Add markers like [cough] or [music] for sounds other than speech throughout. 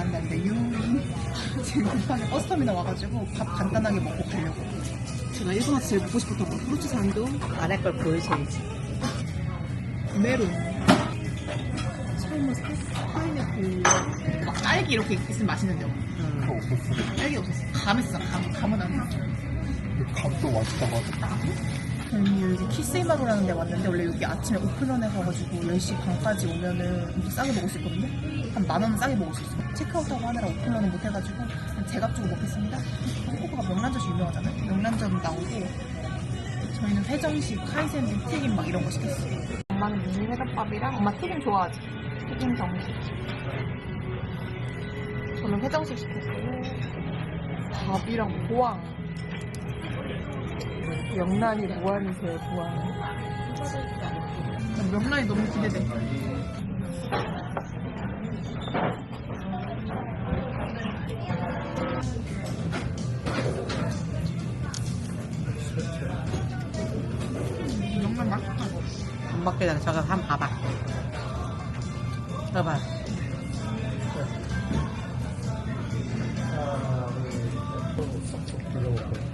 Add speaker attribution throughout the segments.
Speaker 1: 간다는데 유인 [laughs] 지금 급하게 버스 터미널 와가지고 밥 간단하게 먹고 가려고. 제가 일본에서 제일 먹고 싶었던 거 프루츠 산도
Speaker 2: 안할 걸 보여줘야지.
Speaker 1: 메론 샤인머스켓 파인애플 막 딸기 이렇게 있으면 맛있는데요.
Speaker 2: 음.
Speaker 3: 없었어.
Speaker 1: 딸기 없었어. 감했어. 감 감은 안.
Speaker 3: 감도 맛있다고 하더라.
Speaker 1: 저희 여기 키스이마루라는 데 왔는데 원래 여기 아침에 오픈런에 가가지고 10시 반까지 오면은 싸게 먹을 수 있거든요? 한 만 원은 싸게 먹을 수 있어요. 체크아웃하고 하느라 오픈런은 못 해가지고 그냥 제값 주고 먹겠습니다. 한국어가 명란젓이 유명하잖아요? 명란젓 나오고 저희는 회정식, 카이센, 튀김 막 이런 거 시켰어요. 엄마는 미니 회덮밥이랑 엄마 튀김 좋아하지? 튀김 정식. 저는 회정식 시켰어요. 밥이랑 보왕. 명란이 무한이세요, 무한. 명란이 너무 기대돼. 명란 맛있다.
Speaker 2: 되면 저거 한번 봐봐. 봐봐.
Speaker 1: 이제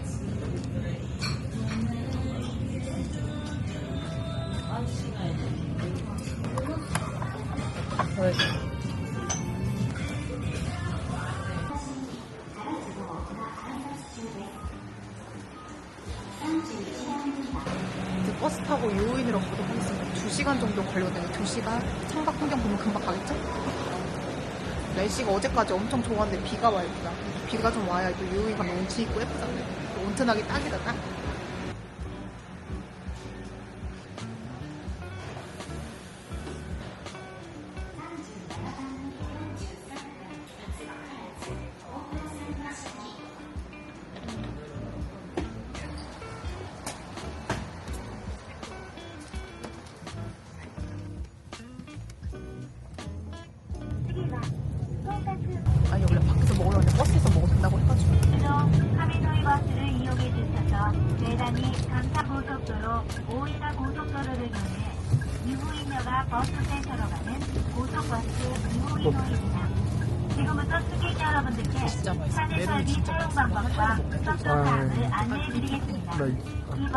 Speaker 1: 2시간. 창밖 풍경 보면 금방 가겠죠? 날씨가 어제까지 엄청 좋았는데 비가 와요, 비가. 비가 좀 와야 또 운치 있고 예쁘잖아요. 온튼하기 딱이다, 딱.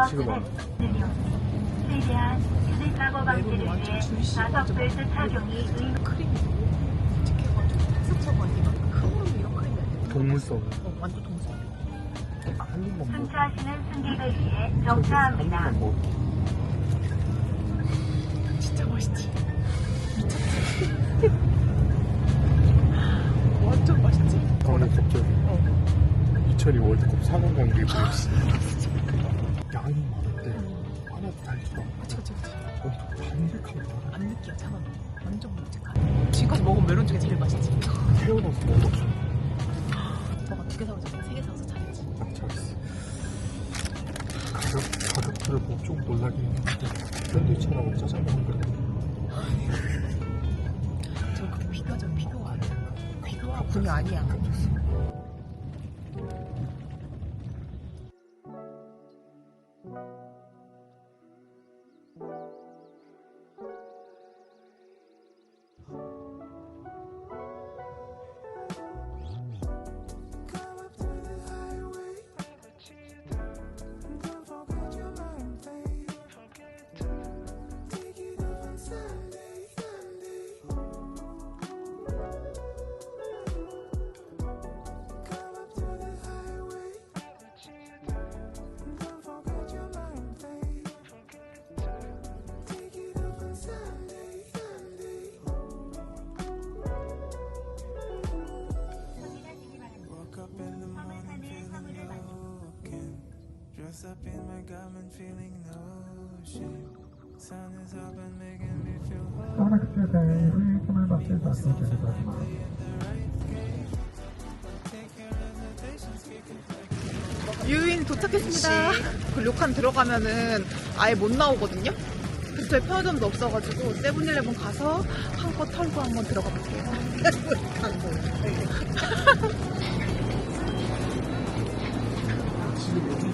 Speaker 4: 지금 최대한 방지를 위해 좌석 벨트 착용이
Speaker 1: 크림이 이런 크림이 아니야.
Speaker 3: 동물성.
Speaker 1: 어, 완전
Speaker 3: 먹어.
Speaker 4: 승차하시는 승객을 위해
Speaker 3: 한
Speaker 4: 정차합니다.
Speaker 1: 진짜 맛있지? 미쳤지? [laughs] 완전 맛있지?
Speaker 3: 아니 갑자기
Speaker 1: 어.
Speaker 3: 2002 월드컵 4강 경기 보였어. 양이 많은데 하나도 달지도 않고
Speaker 1: 그치, 그치, 그치.
Speaker 3: 엄청 담백하게 달아.
Speaker 1: 안 느끼해, 차가워. 완전 묵직한. 지금까지 먹은 메론 중에 제일 맛있지?
Speaker 3: 태어나서 먹었어.
Speaker 1: 너가 두개 사서 세개 사서 잘했지.
Speaker 3: 난 잘했어. 가격, 가격표를 보고 좀 놀라긴 했는데 샌드위치랑 짜장면 그래.
Speaker 1: 저그 피규어죠, 피규어. 피규어 분이 아니야.
Speaker 5: Dressed up in my garment feeling no shame. Sun is up and making me feel whole.
Speaker 3: 말씀드리다.
Speaker 1: 유인 도착했습니다. 그 료칸 들어가면은 아예 못 나오거든요. 그래서 저희 편의점도 없어가지고 세븐일레븐 가서 한껏 털고 한번 들어가 볼게요. [laughs] [laughs]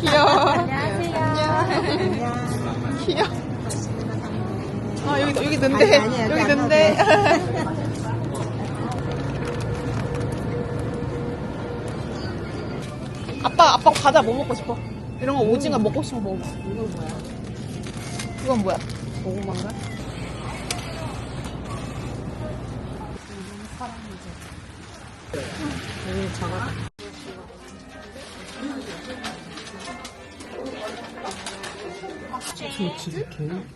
Speaker 1: 귀여워. 안녕하세요. 귀여워. 아, 여기 여기
Speaker 2: 아니, 여기 안
Speaker 1: 넣는데 아빠 아빠 과자 뭐 먹고 싶어? 이런 거 오징어 먹고 거 먹어
Speaker 2: 이거 뭐야?
Speaker 1: 이건 뭐야?
Speaker 2: 고구마인가? 여기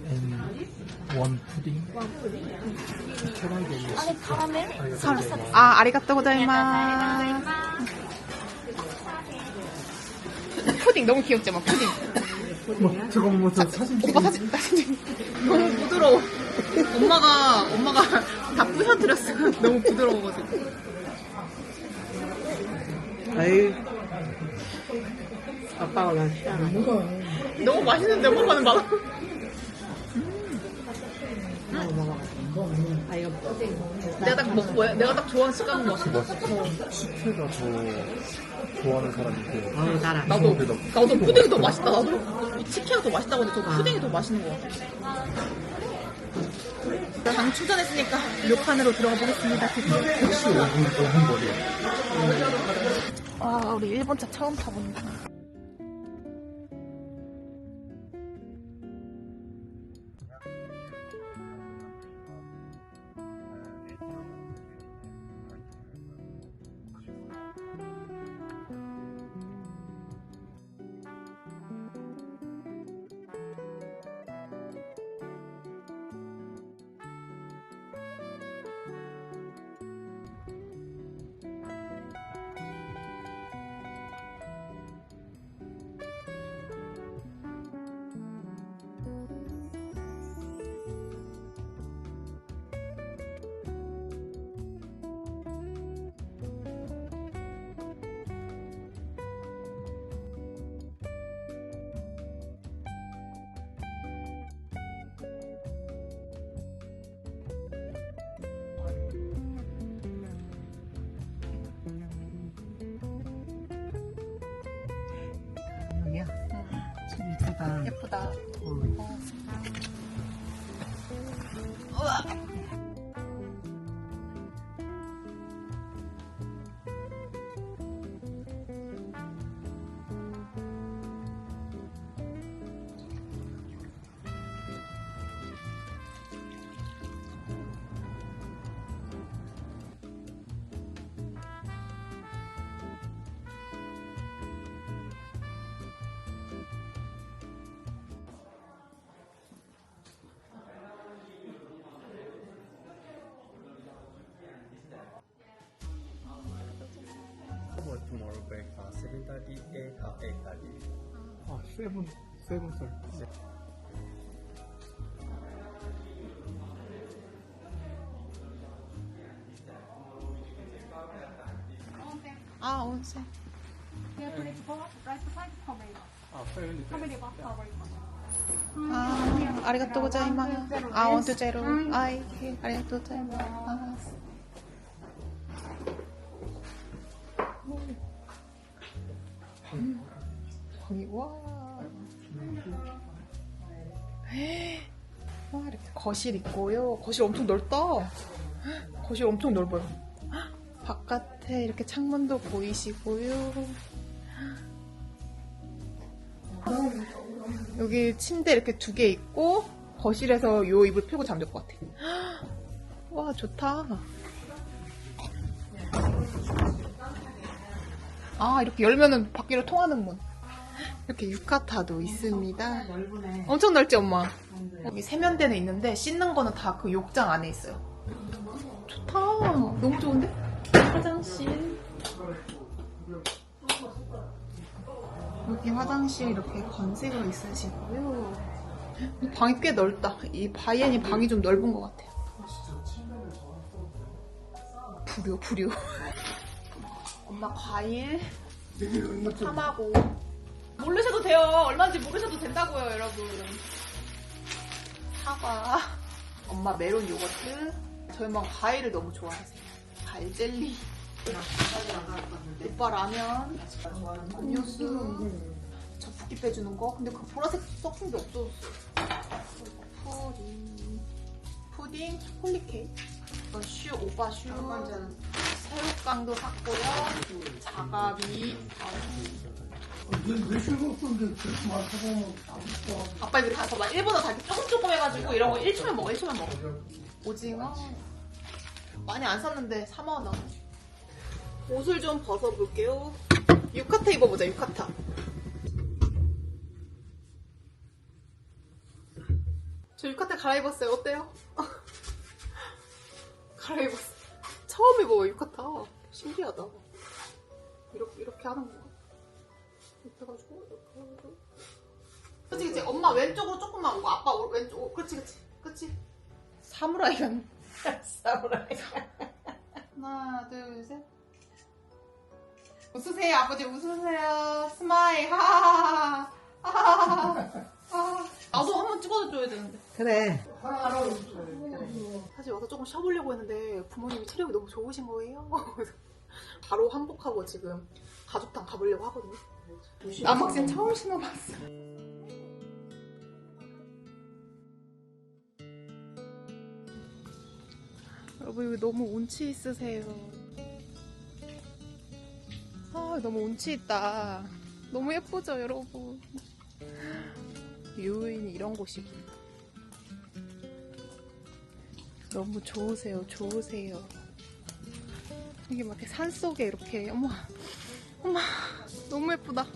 Speaker 3: and one pudding. Can I get this?
Speaker 1: 아 아리가또 고자이마 푸딩 너무 귀엽지 막 푸딩.
Speaker 3: 뭐, 저거 뭐, 저 사진
Speaker 1: 오빠 사진 사진 너무 부드러워. 엄마가 엄마가 다 부셔드렸어. [laughs] 너무 부드러워가지고
Speaker 2: 아이 아빠가 맛있다.
Speaker 1: 너무 맛있는데 엄마는 맛
Speaker 2: 먹어 먹어. 아 이거.
Speaker 1: 내가 딱 먹고 내가 딱 좋아하는 같아
Speaker 3: 맛있어. 식혜가 더 좋아하는 있고.
Speaker 2: 어우 달아.
Speaker 1: 나도. 나도 푸딩이 더 맛있다 나도 이 치킨이 더 맛있다고 근데 저 푸딩이 더 맛있는 것 같아 당 충전했으니까 료칸으로 들어가 보겠습니다
Speaker 3: 혹시 5분, 5분 거리야.
Speaker 1: 아 우리 일본 차 처음 타본다 예쁘다
Speaker 6: 7.38 or 8.30.
Speaker 3: 아, 세븐, 세븐 살.
Speaker 1: 아, 온세. Here, please, for right side, cover. 아, 세븐. Cover the box, cover it. 아, 아리가또 고자이마스. 아, 원투 제로. 아이, 아리가또 고자이마스. 거실 있고요. 거실 엄청 넓다. 거실 엄청 넓어요. 바깥에 이렇게 창문도 보이시고요. 여기 침대 이렇게 두 개 있고 거실에서 요 이불 펴고 잠들 것 같아. 와 좋다. 아 이렇게 열면은 밖으로 통하는 문. 이렇게 유카타도 있습니다.
Speaker 2: 넓으네.
Speaker 1: 엄청 넓지 엄마. 여기 세면대는 있는데 씻는 거는 다 그 욕장 안에 있어요. 좋다. 너무 좋은데? 화장실. 여기 화장실 이렇게 건색으로 있으시고요. 이 방이 꽤 넓다. 이 바이엔이 방이 좀 넓은 것 같아요. 부려 부려. [laughs] 엄마 과일 삼하고 모르셔도 돼요. 얼마인지 모르셔도 된다고요, 여러분. 사과. 엄마 메론 요거트. 저희 엄마 과일을 너무 좋아하세요. 과일 젤리. 오빠 라면. 음료수. 저 붓기 빼주는 거. 근데 그 보라색 섞인 게 없어졌어. 푸리. 푸딩, 초콜릿 케이크, 이건 슈, 오빠 슈, 새우깡도 샀고요. 자가비. 아빠 이거 다 봐봐. 일본어 다 조금 조금 해가지고 이런 거 1초면 먹어, 1초면 먹어. 오징어. 많이 안 샀는데 3만 원. 옷을 좀 벗어볼게요. 유카타 입어보자, 유카타. 저 유카타 갈아입었어요. 어때요? [laughs] 갈아입었어. 처음 입어요, 유카타. 신기하다. 이렇게, 이렇게 하는 거야. 이렇게 해가지고, 이렇게 해가지고. 그치, 그치. 엄마 왼쪽으로 조금만 오고, 아빠 오- 왼쪽, 오, 그치, 그치. 그치. 사무라이간. [laughs]
Speaker 2: 사무라이.
Speaker 1: 하나, 둘, 셋. 웃으세요, 아버지 웃으세요. 스마일, 하하하하. 하하하하. 아, 나도 한 번 찍어줘야 되는데.
Speaker 2: 그래.
Speaker 1: 사실 와서 조금 쉬어보려고 했는데 부모님이 체력이 너무 좋으신 거예요. [laughs] 그래서 바로 한복하고 지금 가족탕 가보려고 하거든요. 남학생 처음 신어봤어. 여러분 여기 너무 운치 있으세요. 아 너무 운치 있다. 너무 예쁘죠 여러분. 유인이 이런 곳이군. 너무 좋으세요, 좋으세요. 이게 막 이렇게 산 속에 이렇게, 어머, 어머, 너무 예쁘다.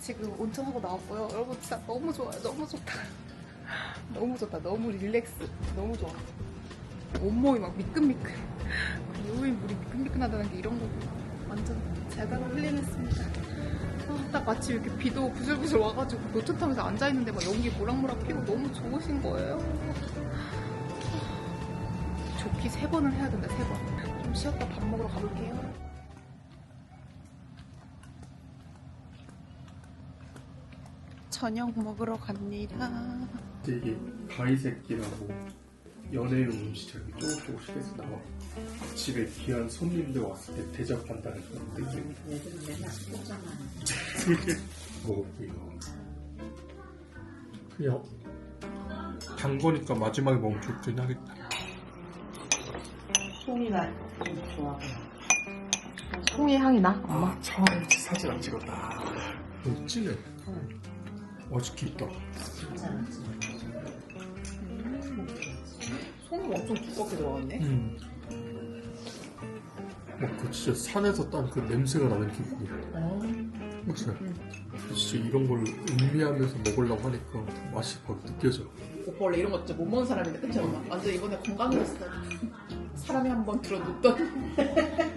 Speaker 1: 지금 온천하고 나왔고요. 여러분 진짜 너무 좋아요. 너무 좋다. 너무 좋다. 너무 릴렉스. 너무 좋아. 온몸이 막 미끈미끈. 유인 물이 미끈미끈하다는 게 이런 거고. 완전 제대로 힐링했습니다. 아, 딱 마치 이렇게 비도 부슬부슬 와가지고 노천탕에서 앉아있는데 막 연기 모락모락 피고 너무 좋으신 거예요. 아, 좋기 세 번을 해야 된다, 세 번. 좀 쉬었다 밥 먹으러 가볼게요. 저녁 먹으러 갑니다.
Speaker 3: 이게 가이새끼라고 연예인 음식점이 조금 조금씩 해서 나와. 집에 귀한 손님들 왔을 때 대접한다는 그런 느낌.
Speaker 2: 애들은 맨날 시켰잖아.
Speaker 3: 먹어볼게요. 그냥 단 거니까 마지막에 먹으면 좋긴 하겠다.
Speaker 2: 송이가 좀 좋아.
Speaker 1: 송이 향이 나?
Speaker 3: 아, 처음에 사진 안 찍었다. 오, 진해. 맛있게 있다.
Speaker 2: 괜찮았지.
Speaker 1: 송이가 엄청 두껍게 들어갔네.
Speaker 3: 음. 막그 진짜 산에서 딴 그 냄새가 나는 기분이야. 그치? 진짜 이런 걸 음미하면서 먹으려고 하니까 맛이 바로 느껴져.
Speaker 1: 오빠 원래 이런 거 진짜 못 먹는 사람인데 그치 엄마? 완전 이번에 건강해졌어. 사람이 한 번 들어 눕던
Speaker 2: 전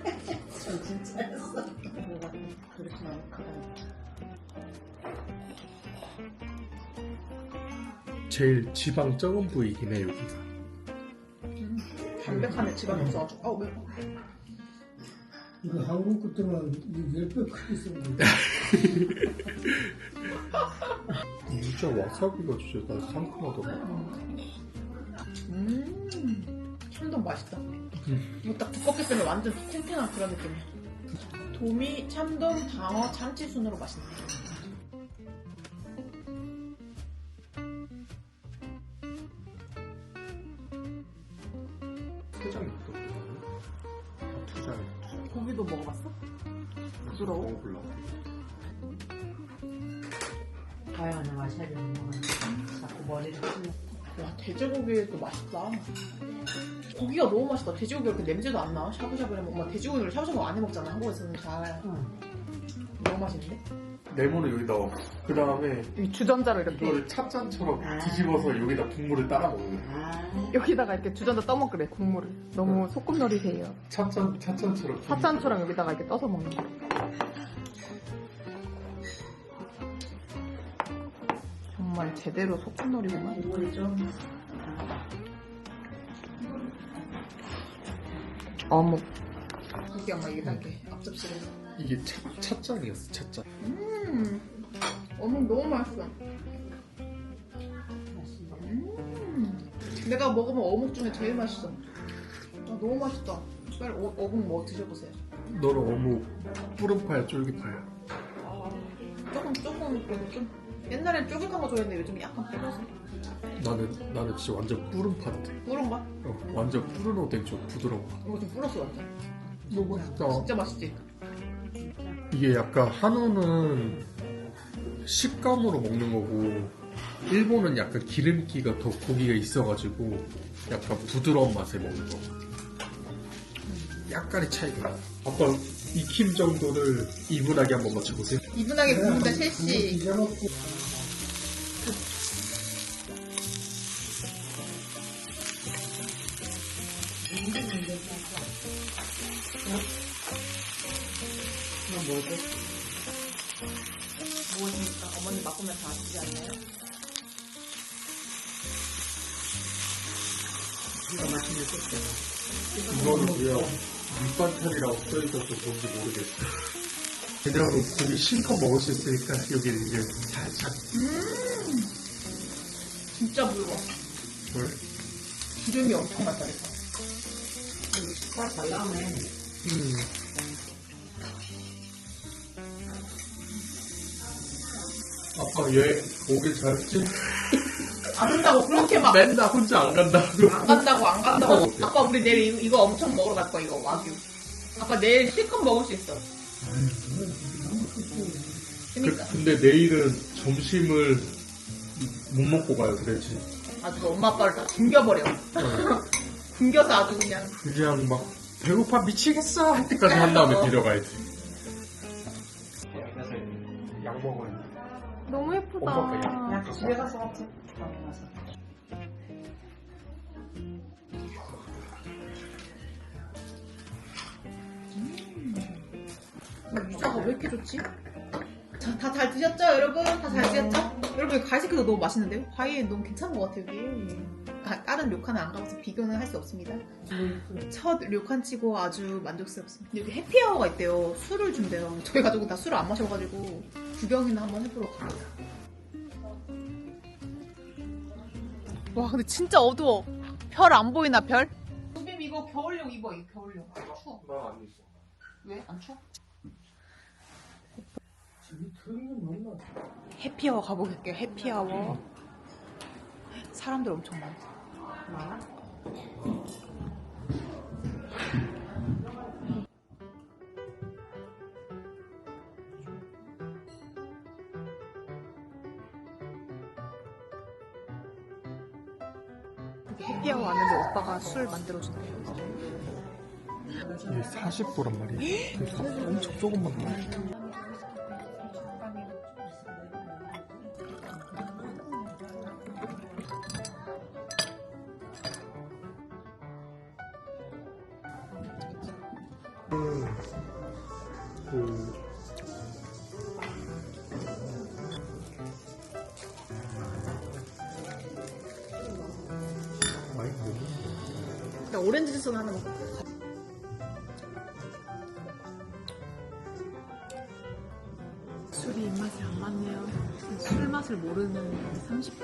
Speaker 3: 제일 지방 적은 부위이긴 해, 여기가.
Speaker 1: 담백하네 지방이 없어가지고 아우 왜
Speaker 7: 이거 한국 것들은 10배 크게 쓰는 [laughs]
Speaker 3: 진짜 와사비가 진짜 난 상큼하더라.
Speaker 1: 음, 참돔 맛있다. 이거 딱 두껍게 쓰면 완전 탱탱한 그런 느낌이야. 도미, 참돔, 방어, 참치 순으로 맛있네. 고기가 너무 맛있다. 돼지고기 이렇게 냄새도 안 나. 샤브샤브를 먹 엄마 돼지고기를 샤브샤브 안 해먹잖아. 한국에서는 잘.
Speaker 2: 응.
Speaker 1: 너무 맛있는데?
Speaker 3: 레몬을 여기다. 그 다음에
Speaker 1: 이 주전자로 이렇게
Speaker 3: 이거를 찻잔처럼
Speaker 2: 아.
Speaker 3: 뒤집어서 여기다 국물을 따라 먹는 거야.
Speaker 2: 아,
Speaker 1: 여기다가 이렇게 주전자 떠먹으래 국물을. 너무 소꿉놀이세요.
Speaker 3: 찻잔, 찻잔처럼.
Speaker 1: 팥잔초랑 여기다가 이렇게 떠서 먹는 거. 정말 제대로 소꿉놀이구만.
Speaker 2: 국물이
Speaker 1: 어묵. 여기 아마 이게 딱게 앞접시를.
Speaker 3: 이게 차, 찻잔이었어 찻잔
Speaker 1: 음, 어묵 너무 맛있어. 음, 내가 먹으면 어묵 중에 제일 맛있어. 아, 너무 맛있다. 빨리 어, 어묵 뭐 드셔보세요.
Speaker 3: 너는 어묵 뿌른파야 쫄깃파야
Speaker 1: 아, 조금 조금 그래도 좀 옛날엔 쫄깃한 거 좋아했는데 요즘 약간 뿌려서
Speaker 3: 나는 나는 진짜 완전 뿌른
Speaker 1: 거?
Speaker 3: 어, 완전 뿌른 오뎅 좀 부드러워
Speaker 1: 이거 좀 뿌렸어 완전.
Speaker 3: 너무 맛있다
Speaker 1: 진짜 맛있지.
Speaker 3: 이게 약간 한우는 식감으로 먹는 거고 일본은 약간 기름기가 더 고기가 있어가지고 약간 부드러운 맛에 먹는 거 약간의 차이가 나 아빠 익힘 정도를 이분하게 한번 맞춰보세요
Speaker 1: 이분하게 굽는다 셋이. 무엇입니까? 어머니 맛보면 다 아시지 않나요?
Speaker 3: 이거는 뭐야 밑반찬이라고 써있어서 뭔지 모르겠어 얘들하고 고기 실컷 먹을 수 있으니까 여기 이제 살짝
Speaker 1: 진짜 묽어.
Speaker 3: 뭘
Speaker 1: 기름이 엄청 많다.
Speaker 2: 잘 나오네.
Speaker 3: 음. 아빠 얘 오길 잘했지?
Speaker 1: 안 간다고 그렇게 막.
Speaker 3: 맨날 혼자 안 간다고
Speaker 1: 안 간다고 안 간다고.
Speaker 3: 어.
Speaker 1: 아빠 우리 내일 이거, 이거 엄청 먹으러 갈 거야 이거 와규. 아빠 내일 실컷 먹을 수 있어.
Speaker 3: 그,
Speaker 1: 그니까
Speaker 3: 근데 내일은 점심을 못 먹고 가요 그랬지
Speaker 1: 아주 엄마 아빠를 다 굶겨버려. [laughs] 굶겨서 아주 그냥.
Speaker 3: 그냥 막 배고파 미치겠어 할 때까지 한 다음에 데려가야지 약 먹어야 돼
Speaker 1: 너무 예쁘다.
Speaker 3: 엄마
Speaker 2: 그냥 집에 가서 먹지. 방에 가서.
Speaker 1: 유자가 왜 이렇게 좋지? 다잘 드셨죠, 여러분? 다 잘 드셨죠? 여러분, 가이스크도 너무 맛있는데요? 과일 너무 괜찮은 것 같아요, 이게. 아, 다른 료칸은 안 가봐서 비교는 할 수 없습니다. 첫 료칸 치고 아주 만족스럽습니다. 여기 해피아워가 있대요. 술을 준대요. 저희 가족은 다 술을 안 마셔가지고 구경이나 한번 해보러 갑니다. 와, 근데 진짜 어두워. 별 안 보이나, 별? 수빈 이거 겨울용 입어, 이거 겨울용. 추워.
Speaker 3: 나안 있어
Speaker 1: 왜? 안 추워? 해피아워 가보겠게요. 해피아워. 사람들 엄청 많아. 해 피아워 왔는데 오빠가 술 만들어준대요.
Speaker 3: 이게 40도란 말이야 그래서 엄청 조금만 넣어 그많
Speaker 1: 나 오렌지 주스 하나 먹어. 술이 입맛에 안 맞네요. 술 맛을 모르는 30대.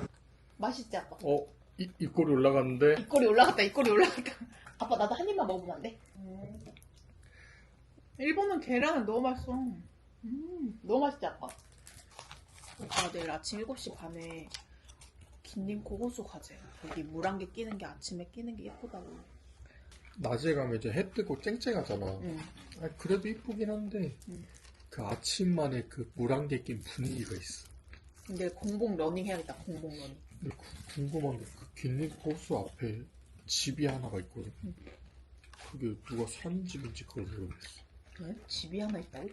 Speaker 1: [laughs] 맛있지 아빠?
Speaker 3: 어? 이, 입꼬리 올라갔는데
Speaker 1: 입꼬리 올라갔다 입꼬리 올라갔다. [laughs] 아빠 나도 한 입만 먹으면 안 돼? 일본은 계란은 너무 맛있어. 음, 너무 맛있지 아빠? 오빠 내일 아침 7시 반에 긴님 고고수 가재. 여기 물 한 개 끼는 게 아침에 끼는 게 예쁘다고.
Speaker 3: 낮에 가면 이제 해 뜨고 쨍쨍하잖아
Speaker 1: 응.
Speaker 3: 아, 그래도 이쁘긴 한데
Speaker 1: 음.
Speaker 3: 그 아침만에 그 물안개 낀 분위기가 있어.
Speaker 1: 근데 공복 러닝 해야겠다. 공복 러닝.
Speaker 3: 근데 그- 궁금한 게그 긴립 호수 앞에 집이 하나가 있거든.
Speaker 1: 음.
Speaker 3: 그게 누가 산 집인지 그걸 모르겠어.
Speaker 1: 왜? 집이 하나 있다고?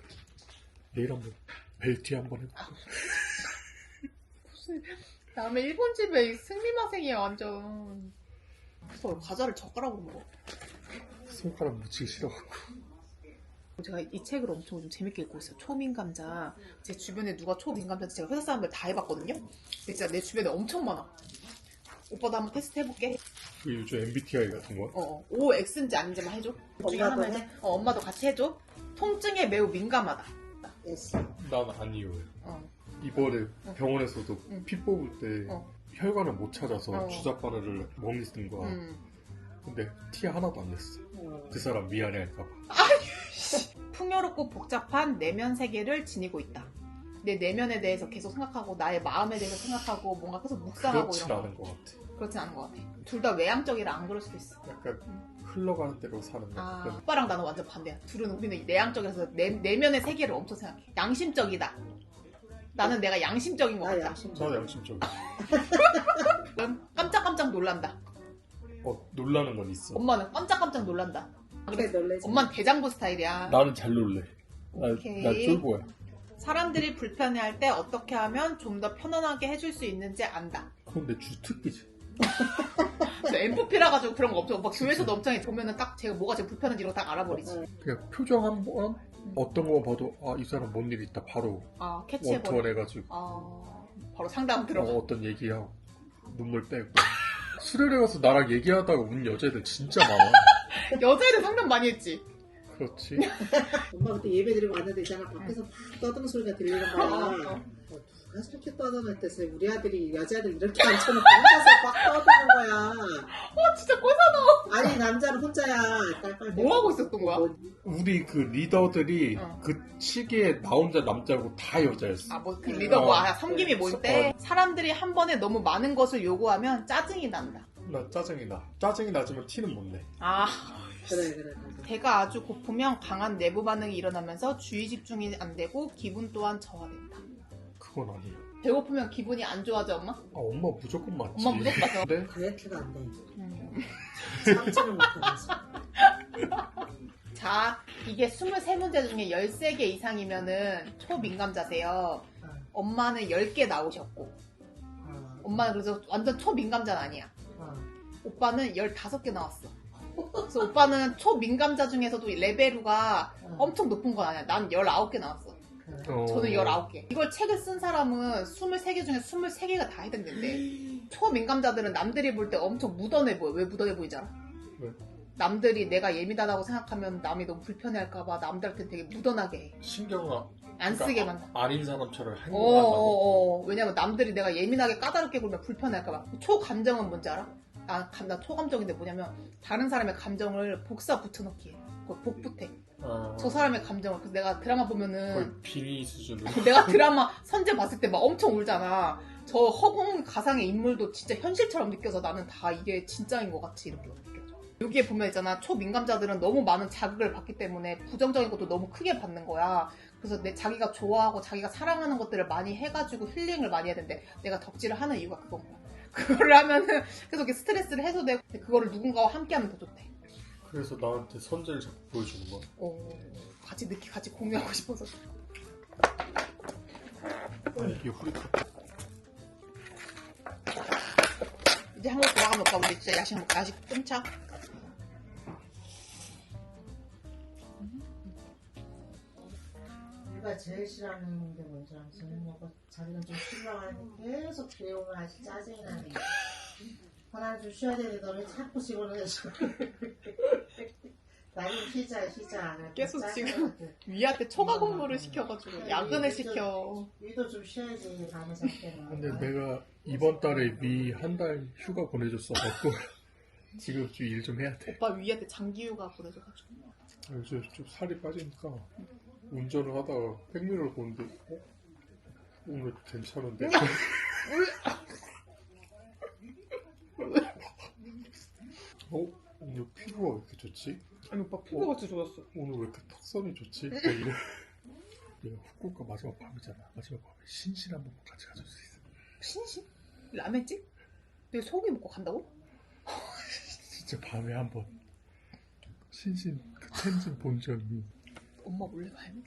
Speaker 3: 내일 한번 벨티 한번 해볼까? [laughs]
Speaker 1: 다음에 일본 집에 승리마생이야 완전. 그래서 과자를 젓가락으로 먹어.
Speaker 3: 손가락 묻히기 싫어갖고.
Speaker 1: 제가 이 책을 엄청 좀 재밌게 읽고 있어요. 초민감자. 제 주변에 누가 초민감자 제가 회사 사람들 다 해봤거든요. 근데 진짜 내 주변에 엄청 많아. 오빠도 한번 테스트 해볼게.
Speaker 3: 그 요즘 MBTI 같은 거?
Speaker 1: 어, OX인지 아닌지만 해줘. 중에
Speaker 2: 엄마도
Speaker 1: 하나는 어, 엄마도 같이 해줘. 통증에 매우 민감하다.
Speaker 2: 됐어.
Speaker 3: 난 아니에요.
Speaker 1: 어.
Speaker 3: 이번에 병원에서도
Speaker 1: 응.
Speaker 3: 피 뽑을 때
Speaker 1: 어.
Speaker 3: 혈관을 못 찾아서
Speaker 1: 어.
Speaker 3: 주사 바늘을 먹는 거야.
Speaker 1: 음.
Speaker 3: 근데 티 하나도 안 냈어. 그 사람 미안해할까봐.
Speaker 1: 풍요롭고 복잡한 내면 세계를 지니고 있다. 내 내면에 대해서 계속 생각하고 나의 마음에 대해서 생각하고 뭔가 계속 묵상하고
Speaker 3: 그렇진
Speaker 1: 이런 거.
Speaker 3: 않은 것 같아.
Speaker 1: 그렇진 않은 것 같아. 둘 다 외향적이라 안 그럴 수도 있어.
Speaker 3: 약간 흘러가는 대로 사는
Speaker 1: 아,
Speaker 3: 약간
Speaker 1: 오빠랑 나는 완전 반대야. 둘은 우리는 내향적이라서 내, 내면의 세계를 엄청 생각해. 양심적이다. 나는 내가 양심적인 것
Speaker 2: 나
Speaker 1: 같아.
Speaker 2: 양심적.
Speaker 3: 나 양심적이야.
Speaker 1: 그럼 깜짝깜짝 놀란다.
Speaker 3: 어, 놀라는 건 있어.
Speaker 1: 엄마는 깜짝깜짝 놀란다.
Speaker 2: 그래 놀래지.
Speaker 1: 엄마는 대장부 스타일이야.
Speaker 3: 나는 잘 놀래. 나,
Speaker 1: 오케이.
Speaker 3: 나 쫄보야.
Speaker 1: 사람들이 불편해할 때 어떻게 하면 좀 더 편안하게 해줄 수 있는지 안다.
Speaker 3: 그건 내 주특기지. [laughs]
Speaker 1: 저 MFP라 가지고 그런 거 없죠. 막 교회에서도 엄청 해. 보면은 딱 제가 뭐가 제일 불편한지 이런 거 딱 알아버리지.
Speaker 3: 그냥 표정 한 번, 어떤 거 봐도, 아, 이 사람 뭔 일 있다. 바로
Speaker 1: 아.
Speaker 3: 원투원 해가지고,
Speaker 1: 아 바로 상담 들어가.
Speaker 3: 어, 어떤 얘기하고, 눈물 빼고. 수련회 가서 나랑 얘기하다가 운 여자애들 진짜 많아. [laughs]
Speaker 1: 여자애들 상담 많이 했지.
Speaker 3: 그렇지.
Speaker 2: 엄마 그때 예배 드리고 왔는데 있잖아 밖에서 막 떠드는 소리가 들리는
Speaker 1: 어,
Speaker 2: 거야.
Speaker 1: 어.
Speaker 2: 어, 누가 저렇게 떠드는데서 우리 아들이 여자들 이렇게 앉혀놓고 혼자서 막 떠드는 거야.
Speaker 1: 어 진짜 꼴사나.
Speaker 2: 아니 남자는 혼자야. 깔깔
Speaker 1: 뭐 하고 있었던 거야?
Speaker 3: 우리 그 리더들이
Speaker 1: 어.
Speaker 3: 그 시기에 나 혼자 남자고 다 여자였어.
Speaker 1: 아 뭐 그 리더 뭐
Speaker 3: 어.
Speaker 1: 아, 섬김이 모일 때 사람들이 한 번에 너무 많은 것을 요구하면 짜증이 난다.
Speaker 3: 나 짜증이 나. 짜증이 나지만 티는 못 내.
Speaker 1: 아
Speaker 2: 그래 그래. 그래.
Speaker 1: 배가 아주 고프면 강한 내부 반응이 일어나면서 주의 집중이 안 되고 기분 또한 저하된다.
Speaker 3: 그건 아니야.
Speaker 1: 배고프면 기분이 안 좋아져 엄마?
Speaker 3: 아, 엄마 무조건 맞지.
Speaker 1: 엄마 무조건 맞아.
Speaker 3: 근데
Speaker 2: 다이어트가 안 돼.
Speaker 1: 음. [laughs]
Speaker 2: 참지를 못하면서.
Speaker 1: 자, 이게 23문제 중에 13개 이상이면은 초민감자세요.
Speaker 2: 어,
Speaker 1: 엄마는 10개 나오셨고,
Speaker 2: 어,
Speaker 1: 엄마는 그래서 완전 초민감자는 아니야.
Speaker 2: 어.
Speaker 1: 오빠는 15개 나왔어. 그래서 오빠는 초민감자 중에서도 레벨우가
Speaker 2: 어.
Speaker 1: 엄청 높은 건 아니야. 난 19개 나왔어.
Speaker 3: 어,
Speaker 1: 저는 19개. 이걸 책을 쓴 사람은 23개 중에 23개가 다 해당된대. [gasps] 초민감자들은 남들이 볼 때 엄청 묻어내 보여. 왜 묻어내 보이지 않아?
Speaker 3: 왜?
Speaker 1: 남들이 내가 예민하다고 생각하면 남이 너무 불편해할까봐 남들한테 되게 묻어나게 해.
Speaker 3: 신경을
Speaker 1: 안 쓰게
Speaker 3: 그러니까
Speaker 1: 만다.
Speaker 3: 아닌 사람처럼
Speaker 1: 어,
Speaker 3: 행동한다고.
Speaker 1: 어, 어. 왜냐면 남들이 내가 예민하게 까다롭게 굴면 불편할까봐. 초감정은 뭔지 알아? 나, 감- 나 초감정인데 뭐냐면 다른 사람의 감정을 복사 붙여넣기 해. 그걸 복붙해.
Speaker 3: 아,
Speaker 1: 저 사람의 감정을. 그래서 내가 드라마 보면은
Speaker 3: 비리 수준으로. [laughs]
Speaker 1: 내가 [laughs] 드라마 선제 봤을 때 막 엄청 울잖아. 저 허공 가상의 인물도 진짜 현실처럼 느껴서 나는 다 이게 진짜인 것 같이 이렇게 느껴져. 여기에 보면 있잖아. 초민감자들은 너무 많은 자극을 받기 때문에 부정적인 것도 너무 크게 받는 거야. 그래서 내 자기가 좋아하고 자기가 사랑하는 것들을 많이 해가지고 힐링을 많이 해야 되는데 내가 덕질을 하는 이유가 그건 거야. [laughs] 그거를 하면은 계속 이렇게 스트레스를 해소되고 그거를 누군가와 함께하면 더 좋대.
Speaker 3: 그래서 나한테 선제를 자꾸 보여주는 거야.
Speaker 1: 어, 같이 느끼 같이 공유하고 싶어서.
Speaker 3: 아, 이게 후리카.
Speaker 1: 이제 한국 돌아가면 오빠 우리 진짜 야식 먹 야식 끊자.
Speaker 2: 우리가 제일 싫어하는 게 뭔지 알아? 저녁 자기는 좀 싫어하니 계속 배우면 아주 짜증이 나네. 하나는 좀 쉬어야 되는데 너를 자꾸 집어넣어줘. [laughs] 나는 쉬자 쉬자 안 할.
Speaker 1: 계속. 지금 위한테 초과 공부를 시켜가지고 야근을 시켜.
Speaker 2: 일도 좀 쉬어야지 밤에 잘 때는.
Speaker 3: 근데 내가 이번 달에 미한달 휴가 보내줬어갖고 [laughs] 지금 좀 일 좀 해야 돼.
Speaker 1: 오빠 위한테 장기 휴가 보내줘가지고.
Speaker 3: 요즘 좀 살이 빠지니까 운전을 하다가 백미러를 보는데 어? 오늘 괜찮은데? [laughs] 어? 오늘 피부가 왜 이렇게 좋지?
Speaker 1: 아니 오빠 피부가 진짜 좋았어.
Speaker 3: 오늘 왜 이렇게 턱선이 좋지? 막 이래. [laughs] 내가 후쿠오카 마지막 밤이잖아. 마지막 밤에 신신 한번 같이 가줄 수 있어.
Speaker 1: 신신? 라면집? 내일 소고기 먹고 간다고? [laughs]
Speaker 3: 진짜 밤에 한번 신신 그 텐진 본점이
Speaker 1: 엄마 몰래 가야 돼.